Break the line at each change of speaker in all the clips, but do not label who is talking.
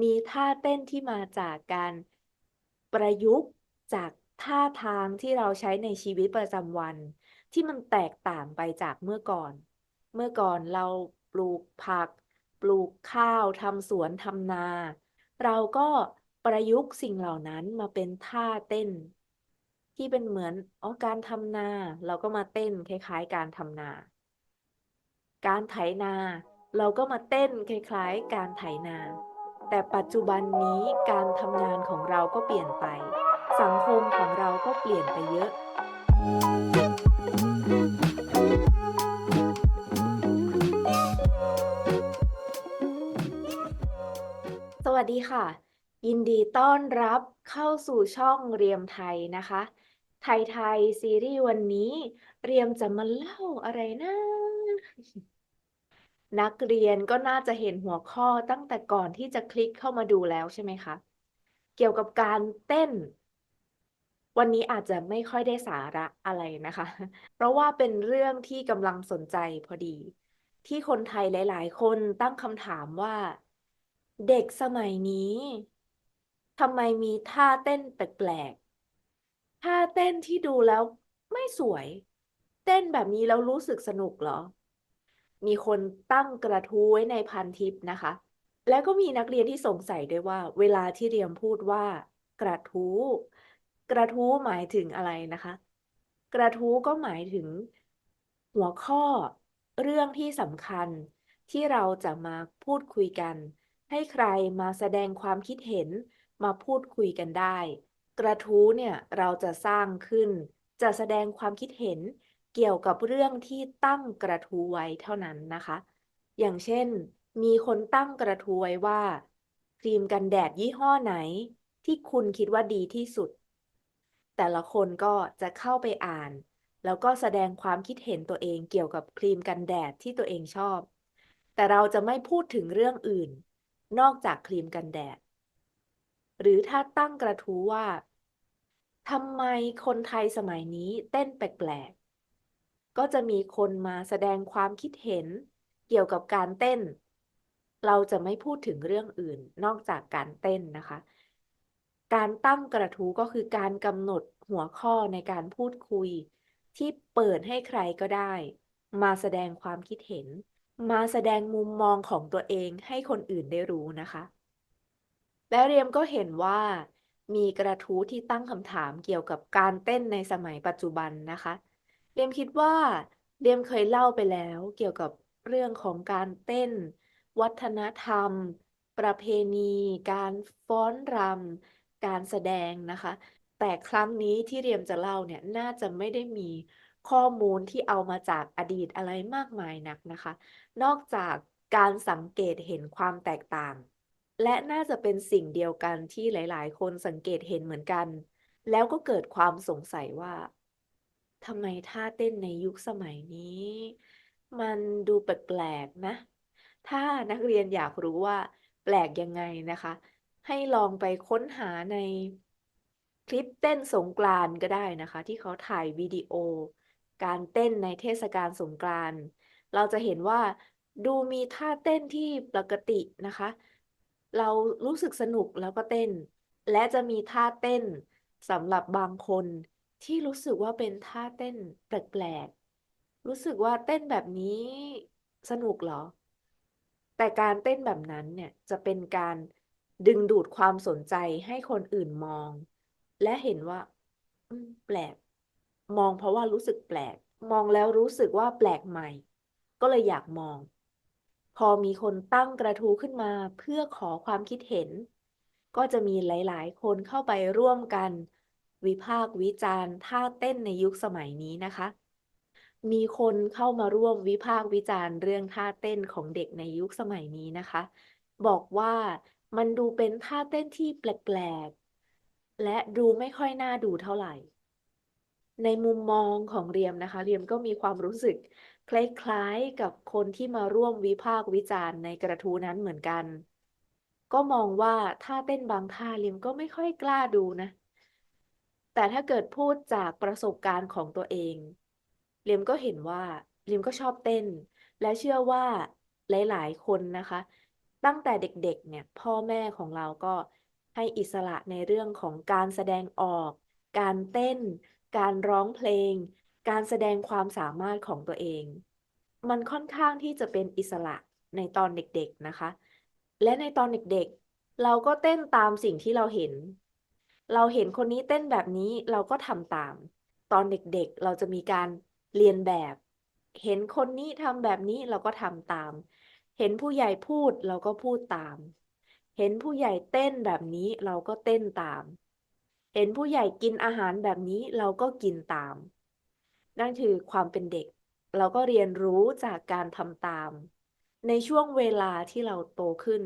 มีท่าเต้นที่มาจากการประยุกต์จากท่าทางที่เราใช้ในชีวิตประจำวัน ที่มันแตกต่างไปจากเมื่อก่อน เมื่อก่อนเราปลูกผัก ปลูกข้าวทำสวนทำนา เราก็ประยุกต์สิ่งเหล่านั้นมาเป็นท่าเต้น ที่เป็นเหมือนอ๋อการทำนา เราก็มาเต้นคล้ายๆ การทำนา การไถนา เราก็มาเต้นคล้าย ๆ การไถนา แต่ปัจจุบันนี้การทำงานของเราก็เปลี่ยนไป สังคมของเราก็เปลี่ยนไปเยอะ สวัสดีค่ะ ยินดีต้อนรับเข้าสู่ช่องเรียมไทยนะคะ ไทยไทยซีรีส์วันนี้ เรียมจะมาเล่าอะไรนะ นักเรียนก็น่าจะเห็นหัวข้อตั้งแต่ก่อนที่จะคลิกเข้ามาดูแล้วใช่ไหมคะ เกี่ยวกับการเต้น วันนี้อาจจะไม่ค่อยได้สาระอะไรนะคะ เพราะว่าเป็นเรื่องที่กำลังสนใจพอดี ที่คนไทยหลาย ๆ คนตั้งคำถามว่า เด็กสมัยนี้ทำไมมีท่าเต้นแปลกๆท่าเต้นที่ดูแล้วไม่สวย เต้นแบบนี้แล้วรู้สึกสนุกเหรอ มีคนตั้งกระทู้ไว้ในพันทิปนะคะ แล้วก็มีนักเรียนที่สงสัยด้วยว่า เวลาที่เรียมพูดว่า กระทู้ กระทู้หมายถึงอะไรนะคะ กระทู้ก็หมายถึง หัวข้อเรื่องที่สำคัญที่เราจะมาพูดคุยกัน ให้ใครมาแสดงความคิดเห็นมาพูดคุยกันได้ กระทู้เนี่ยเราจะสร้างขึ้น จะแสดงความคิดเห็น เกี่ยวกับเรื่องที่ตั้งกระทู้ไว้เท่านั้นนะคะ อย่างเช่น มีคนตั้งกระทู้ไว้ว่า ครีมกันแดดยี่ห้อไหน ที่คุณคิดว่าดีที่สุด แต่ละคนก็จะเข้าไปอ่าน แล้วก็แสดงความคิดเห็นตัวเองเกี่ยวกับครีมกันแดดที่ตัวเองชอบ แต่เราจะไม่พูดถึงเรื่องอื่น นอกจากครีมกันแดด หรือถ้าตั้งกระทู้ว่าทำไมคนไทยสมัยนี้เต้นแปลก ก็จะมีคนมาแสดงความคิดเห็นเกี่ยวกับการเต้น เราจะไม่พูดถึงเรื่องอื่นนอกจากการเต้นนะคะ การตั้งกระทู้ก็คือการกำหนดหัวข้อในการพูดคุย ที่เปิดให้ใครก็ได้ มาแสดงความคิดเห็น มาแสดงมุมมองของตัวเองให้คนอื่นได้รู้นะคะ และเรียมก็เห็นว่ามีกระทู้ที่ตั้งคำถามเกี่ยวกับการเต้นในสมัยปัจจุบันนะคะ เรียมคิดว่าเรียมเคยเล่าไปแล้วเกี่ยวกับเรื่องของการเต้น วัฒนธรรม ประเพณี การฟ้อนรำการแสดงนะคะ แต่ครั้งนี้ที่เรียมจะเล่าเนี่ยน่าจะไม่ได้มีข้อมูลที่เอามาจากอดีตอะไรมากมายนักนะคะ นอกจากการสังเกตเห็นความแตกต่าง และน่าจะเป็นสิ่งเดียวกันที่หลาย ๆ คนสังเกตเห็นเหมือนกัน แล้วก็เกิดความสงสัยว่า ทำไมท่าเต้นในยุคสมัยนี้ มันดูแปลกๆนะ ถ้านักเรียนอยากรู้ว่าแปลกยังไงนะคะ ให้ลองไปค้นหาในคลิปเต้นสงกรานต์ก็ได้นะคะ ที่เขาถ่ายวิดีโอ การเต้นในเทศกาลสงกรานต์เราจะเห็นว่าดูมีท่าเต้นที่ปกตินะคะ เรารู้สึกสนุกแล้วก็เต้น และจะมีท่าเต้นสำหรับบางคน ที่รู้สึกว่าเป็นท่าเต้นแปลกๆ รู้สึกว่าเต้นแบบนี้สนุกเหรอ แต่การเต้นแบบนั้นเนี่ยจะเป็นการดึงดูดความสนใจให้คนอื่นมอง และเห็นว่าแปลก มองเพราะว่ารู้สึกแปลก มองแล้วรู้สึกว่าแปลกใหม่ ก็เลยอยากมอง พอมีคนตั้งกระทู้ขึ้นมาเพื่อขอความคิดเห็น ก็จะมีหลาย ๆ คนเข้าไปร่วมกัน วิพากษ์วิจารณ์ท่าเต้นในยุคสมัยนี้นะคะ มีคนเข้ามาร่วมวิพากษ์วิจารณ์เรื่องท่าเต้นของเด็กในยุคสมัยนี้นะคะ บอกว่ามันดูเป็นท่าเต้นที่แปลกๆ และดูไม่ค่อยน่าดูเท่าไหร่ ในมุมมองของเรียมนะคะ เรียมก็มีความรู้สึกคล้ายๆกับคนที่มาร่วมวิพากษ์วิจารณ์ในกระทู้นั้นเหมือนกัน ก็มองว่าท่าเต้นบางท่าเรียมก็ไม่ค่อยกล้าดูนะ แต่ถ้าเกิดพูดจากประสบการณ์ของตัวเองเรียมก็เห็นว่าเรียมก็ชอบเต้น และเชื่อว่าหลาย ๆ คนนะคะ ตั้งแต่เด็ก ๆ เนี่ยพ่อแม่ของเราก็ให้อิสระในเรื่องของการแสดงออก การเต้น การร้องเพลง การแสดงความสามารถของตัวเอง มันค่อนข้างที่จะเป็นอิสระในตอนเด็ก ๆ นะคะ และในตอนเด็ก ๆ เราก็เต้นตามสิ่งที่เราเห็น เราเห็นคนนี้เต้นแบบนี้เราก็ทำตาม ตอนเด็กๆเราจะมีการเรียนแบบ เห็นคนนี้ทำแบบนี้เราก็ทำตาม เห็นผู้ใหญ่พูดเราก็พูดตาม เห็นผู้ใหญ่เต้นแบบนี้เราก็เต้นตาม เห็นผู้ใหญ่กินอาหารแบบนี้เราก็กินตาม นั่นคือความเป็นเด็ก เราก็เรียนรู้จากการทำตาม ในช่วงเวลาที่เราโตขึ้น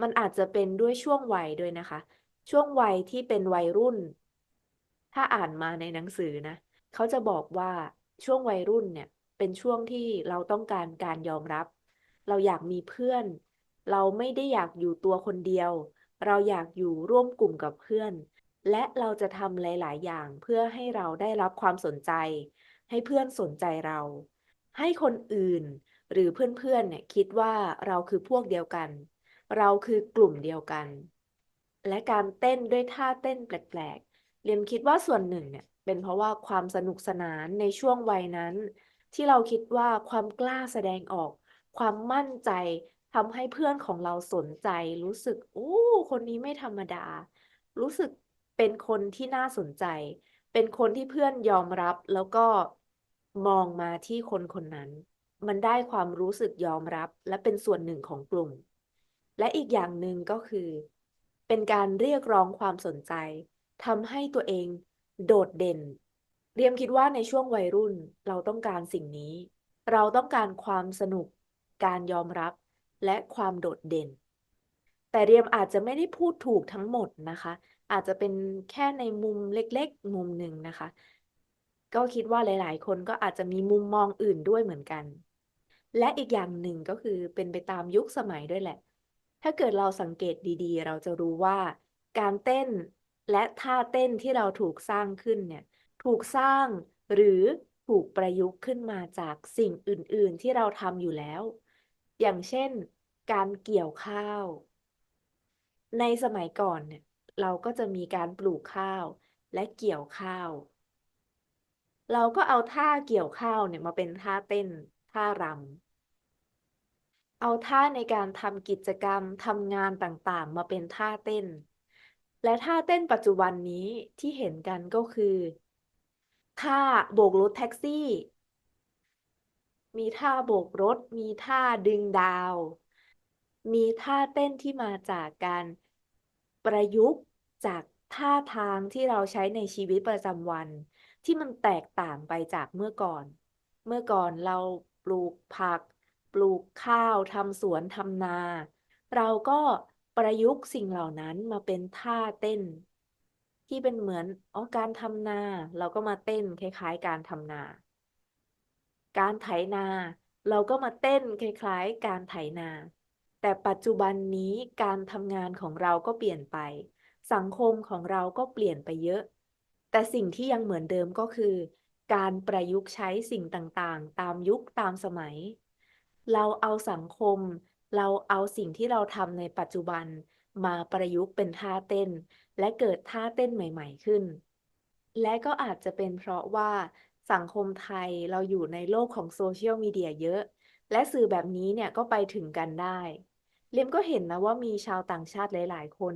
มันอาจจะเป็นด้วยช่วงวัยด้วยนะคะ ช่วงวัยที่เป็นวัยรุ่น ถ้าอ่านมาในหนังสือนะ เขาจะบอกว่าช่วงวัยรุ่นเนี่ย เป็นช่วงที่เราต้องการการยอมรับ เราอยากมีเพื่อน เราไม่ได้อยากอยู่ตัวคนเดียว เราอยากอยู่ร่วมกลุ่มกับเพื่อน และเราจะทำหลาย ๆ อย่างเพื่อให้เราได้รับความสนใจ ให้เพื่อนสนใจเรา ให้คนอื่น หรือเพื่อน ๆ เนี่ยคิดว่าเราคือพวกเดียวกัน เราคือกลุ่มเดียวกัน และการเต้นด้วยท่าเต้นแปลกๆ เรียมคิดว่าส่วนหนึ่งเนี่ยเป็นเพราะว่าความสนุกสนานในช่วงวัยนั้น ที่เราคิดว่าความกล้าแสดงออก ความมั่นใจทำให้เพื่อนของเราสนใจ รู้สึกโอ้คนนี้ไม่ธรรมดา รู้สึกเป็นคนที่น่าสนใจ เป็นคนที่เพื่อนยอมรับแล้วก็มองมาที่คนคนนั้น มันได้ความรู้สึกยอมรับและเป็นส่วนหนึ่งของกลุ่ม และอีกอย่างหนึ่งก็คือ เป็นการเรียกร้องความสนใจทำให้ตัวเองโดดเด่น เรียมคิดว่าในช่วงวัยรุ่นเราต้องการสิ่งนี้ เราต้องการความสนุก การยอมรับ และความโดดเด่น แต่เรียมอาจจะไม่ได้พูดถูกทั้งหมดนะคะ อาจจะเป็นแค่ในมุมเล็กๆ มุมหนึ่งนะคะ ก็คิดว่าหลาย ๆ คนก็อาจจะมีมุมมองอื่นด้วยเหมือนกัน และอีกอย่างหนึ่งก็คือเป็นไปตามยุคสมัยด้วยแหละ ถ้าเกิดเราสังเกตดีๆ เราจะรู้ว่า การเต้นและท่าเต้นที่เราถูกสร้างขึ้นเนี่ยถูกสร้างหรือถูกประยุกต์ขึ้นมาจากสิ่งอื่นๆที่เราทำอยู่แล้ว อย่างเช่น การเกี่ยวข้าว ในสมัยก่อนเนี่ยเราก็จะมีการปลูกข้าวและเกี่ยวข้าว เราก็เอาท่าเกี่ยวข้าวเนี่ยมาเป็นท่าเต้นท่ารำ เอาท่าในการทำกิจกรรมทำงานต่างๆ มาเป็นท่าเต้น และท่าเต้นปัจจุบันนี้ที่เห็นกันก็คือท่าโบกรถแท็กซี่ มีท่าโบกรถ มีท่าดึงดาว มีท่าเต้นที่มาจากการประยุกต์จากท่าทางที่เราใช้ในชีวิตประจำวัน ที่มันแตกต่างไปจากเมื่อก่อน เมื่อก่อนเราปลูกผัก ปลูกข้าวทำสวนทำนา เราก็ประยุกต์สิ่งเหล่านั้นมาเป็นท่าเต้น ที่เป็นเหมือนอ๋อการทำนา เราก็มาเต้นคล้ายๆ การทำนา การไถนา เราก็มาเต้นคล้ายๆ การไถนา แต่ปัจจุบันนี้การทำงานของเราก็เปลี่ยนไป สังคมของเราก็เปลี่ยนไปเยอะ แต่สิ่งที่ยังเหมือนเดิมก็คือ การประยุกต์ใช้สิ่งต่างๆ ตามยุคตามสมัย เราเอาสังคม เราเอาสิ่งที่เราทำในปัจจุบันมาประยุกต์เป็นท่าเต้น และเกิดท่าเต้นใหม่ ๆ ขึ้น และก็อาจจะเป็นเพราะว่าสังคมไทยเราอยู่ในโลกของโซเชียลมีเดียเยอะ และสื่อแบบนี้เนี่ยก็ไปถึงกันได้ เลียมก็เห็นนะว่ามีชาวต่างชาติหลาย ๆ คน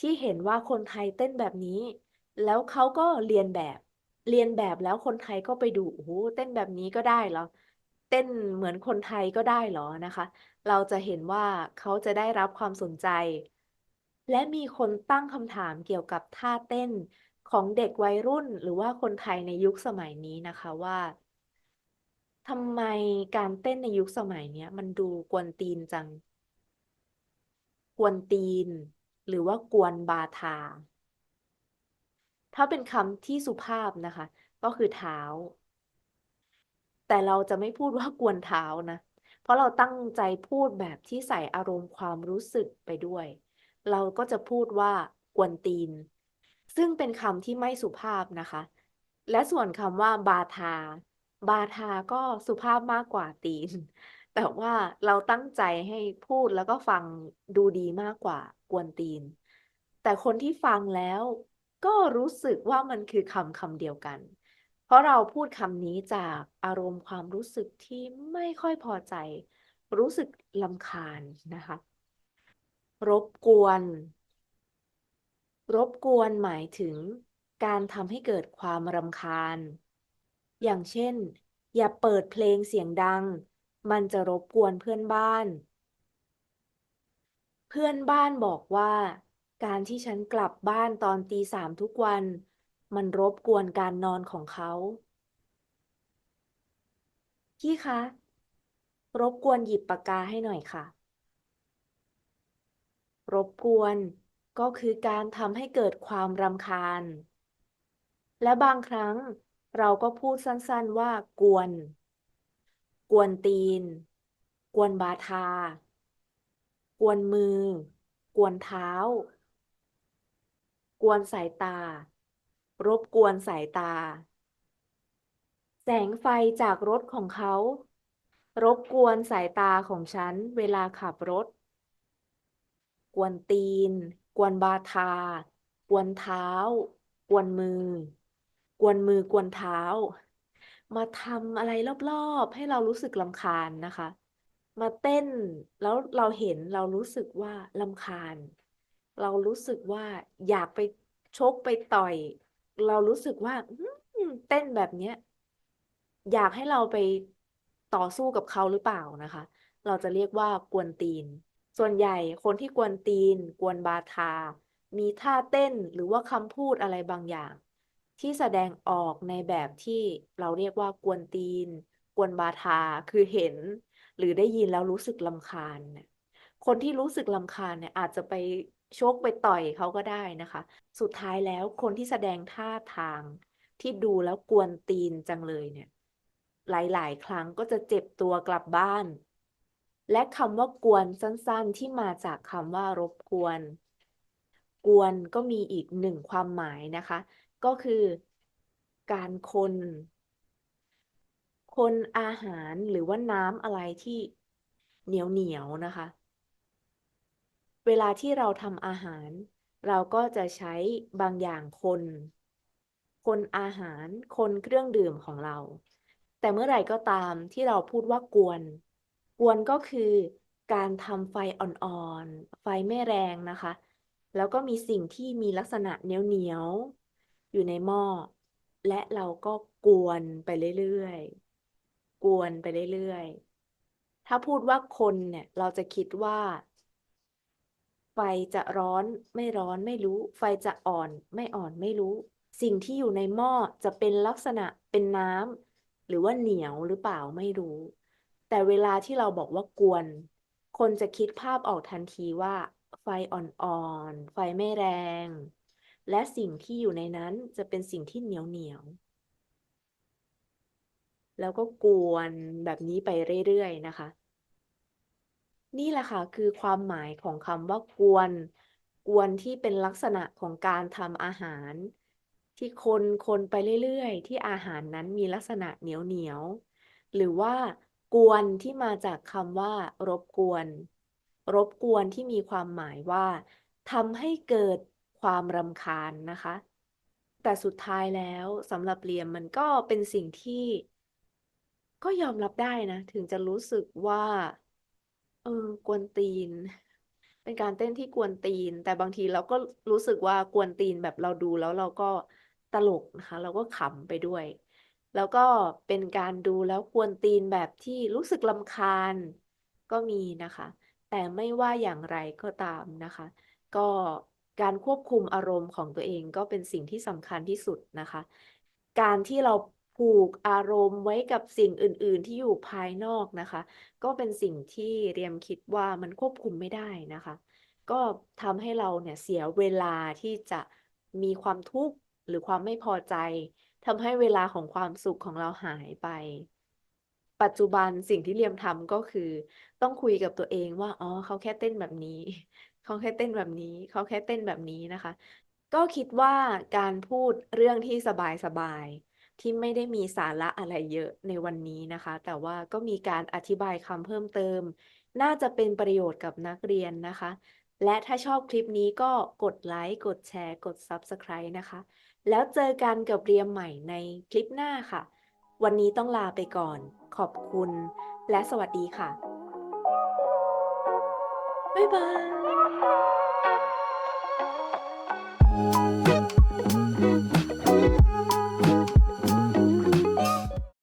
ที่เห็นว่าคนไทยเต้นแบบนี้ แล้วเขาก็เรียนแบบ เรียนแบบแล้วคนไทยก็ไปดูโอ้โหเต้นแบบนี้ก็ได้เหรอ ต้นเหมือนคนไทยก็ได้เหรอนะคะ เราจะเห็นว่าเขาจะได้รับความสนใจ และมีคนตั้งคำถามเกี่ยวกับท่าเต้นของเด็กวัยรุ่นหรือว่าคนไทยในยุคสมัยนี้นะคะว่าทำไมการเต้นในยุคสมัยเนี้ยมันดูกวนตีนจัง กวนตีน หรือว่ากวนบาทา ถ้าเป็นคำที่สุภาพนะคะ ก็คือเท้า แต่เราจะไม่พูดว่ากวนเท้านะ เพราะเราตั้งใจพูดแบบที่ใส่อารมณ์ความรู้สึกไปด้วย เราก็จะพูดว่ากวนตีน ซึ่งเป็นคำที่ไม่สุภาพนะคะ และส่วนคำว่าบาทา บาทาก็สุภาพมากกว่าตีน แต่ว่าเราตั้งใจให้พูดแล้วก็ฟังดูดีมากกว่ากวนตีน แต่คนที่ฟังแล้วก็รู้สึกว่ามันคือคำคำเดียวกัน ราะเราพูดคำนี้จากอารมณ์ความรู้สึกที่ไม่ค่อยพอใจ รู้สึกรำคาญนะคะ รบกวน รบกวนหมายถึงการทำให้เกิดความรำคาญ อย่างเช่น อย่าเปิดเพลงเสียงดัง มันจะรบกวนเพื่อนบ้าน เพื่อนบ้านบอกว่า การที่ฉันกลับบ้านตอนตีสามทุกวัน มันรบกวนการนอนของเขา พี่คะ รบกวนหยิบปากกาให้หน่อยค่ะ รบกวนก็คือการทำให้เกิดความรำคาญ และบางครั้งเราก็พูดสั้นๆว่ากวน กวนตีน กวนบาทา กวนมือ กวนเท้า กวนสายตา รบกวนสายตา แสงไฟจากรถของเขา รบกวนสายตาของฉันเวลาขับรถ กวนตีน กวนบาทา กวนเท้า กวนมือ กวนมือกวนเท้า มาทำอะไรรอบๆ ให้เรารู้สึกรำคาญนะคะ มาเต้นแล้วเราเห็นเรารู้สึกว่ารำคาญ เรารู้สึกว่าอยากไปชกไปต่อย เรารู้สึกว่าเต้นแบบเนี้ย อยากให้เราไปต่อสู้กับเขาหรือเปล่านะคะ เราจะเรียกว่ากวนตีน ส่วนใหญ่คนที่กวนตีน กวนบาทา มีท่าเต้นหรือว่าคำพูดอะไรบางอย่าง ที่แสดงออกในแบบที่เราเรียกว่ากวนตีน กวนบาทาคือเห็น หรือได้ยินแล้วรู้สึกรำคาญเนี่ยคนที่รู้สึกรำคาญเนี่ยอาจจะไป ชกไปต่อยเขาก็ได้นะคะ สุดท้ายแล้วคนที่แสดงท่าทางที่ดูแล้วกวนตีนจังเลยเนี่ย หลาย ๆ ครั้งก็จะเจ็บตัวกลับบ้าน และคำว่ากวนสั้นๆ ที่มาจากคำว่ารบกวน กวนก็มีอีกหนึ่งความหมายนะคะ ก็คือการคน คนอาหารหรือว่าน้ำอะไรที่เหนียวเหนียวนะคะ เวลาที่เราทำอาหาร เราก็จะใช้บางอย่างคน คนอาหาร คนเครื่องดื่มของเรา แต่เมื่อไหร่ก็ตามที่เราพูดว่ากวน กวนก็คือการทำไฟอ่อนๆ ไฟไม่แรงนะคะ แล้วก็มีสิ่งที่มีลักษณะเหนียวๆ อยู่ในหม้อ และเราก็กวนไปเรื่อยๆ กวนไปเรื่อยๆ ถ้าพูดว่าคนเนี่ย เราจะคิดว่า ไฟจะร้อนไม่ร้อนไม่รู้ ไฟจะอ่อนไม่อ่อนไม่รู้ สิ่งที่อยู่ในหม้อจะเป็นลักษณะเป็นน้ำหรือว่าเหนียวหรือเปล่าไม่รู้ แต่เวลาที่เราบอกว่ากวน คนจะคิดภาพออกทันทีว่า ไฟอ่อนๆไฟไม่แรง และสิ่งที่อยู่ในนั้นจะเป็นสิ่งที่เหนียวเหนียวแล้วก็กวนแบบนี้ไปเรื่อยๆนะคะ นี่แหละค่ะ คือความหมายของคำว่ากวน กวนที่เป็นลักษณะของการทำอาหาร ที่คนคนไปเรื่อยๆ ที่อาหารนั้นมีลักษณะเหนียวเหนียว หรือว่ากวนที่มาจากคำว่า รบกวน รบกวนที่มีความหมายว่าทำให้เกิดความรำคาญนะคะ แต่สุดท้ายแล้วสำหรับเรียมมันก็เป็นสิ่งที่ ก็ยอมรับได้นะ ถึงจะรู้สึกว่า เออกวนตีน เป็นการเต้นที่กวนตีน แต่บางทีเราก็รู้สึกว่ากวนตีนแบบเราดูแล้วเราก็ตลกนะคะ เราก็ขำไปด้วย แล้วก็เป็นการดูแล้วกวนตีนแบบที่รู้สึกรำคาญก็มีนะคะ แต่ไม่ว่าอย่างไรก็ตามนะคะ ก็การควบคุมอารมณ์ของตัวเองก็เป็นสิ่งที่สำคัญที่สุดนะคะ การที่เรา ผูกอารมณ์ไว้กับสิ่งอื่น ๆ ที่อยู่ภายนอกนะคะ ก็เป็นสิ่งที่เรียมคิดว่ามันควบคุมไม่ได้นะคะ ก็ทำให้เราเนี่ยเสียเวลาที่จะมีความทุกข์หรือความไม่พอใจทำให้เวลาของความสุขของเราหายไป ปัจจุบันสิ่งที่เรียมทำก็คือ ต้องคุยกับตัวเองว่าอ๋อเขาแค่เต้นแบบนี้ เขาแค่เต้นแบบนี้ เขาแค่เต้นแบบนี้นะคะ ก็คิดว่าการพูดเรื่องที่สบาย ที่ไม่ได้มีสาระอะไรเยอะในวันนี้นะคะ แต่ว่าก็มีการอธิบายคำเพิ่มเติม น่าจะเป็นประโยชน์กับนักเรียนนะคะ และถ้าชอบคลิปนี้ก็กดไลค์กดแชร์กด Subscribe นะคะ แล้วเจอกันกับเรียมใหม่ในคลิปหน้าค่ะ วันนี้ต้องลาไปก่อน ขอบคุณ และสวัสดีค่ะ บ๊ายบาย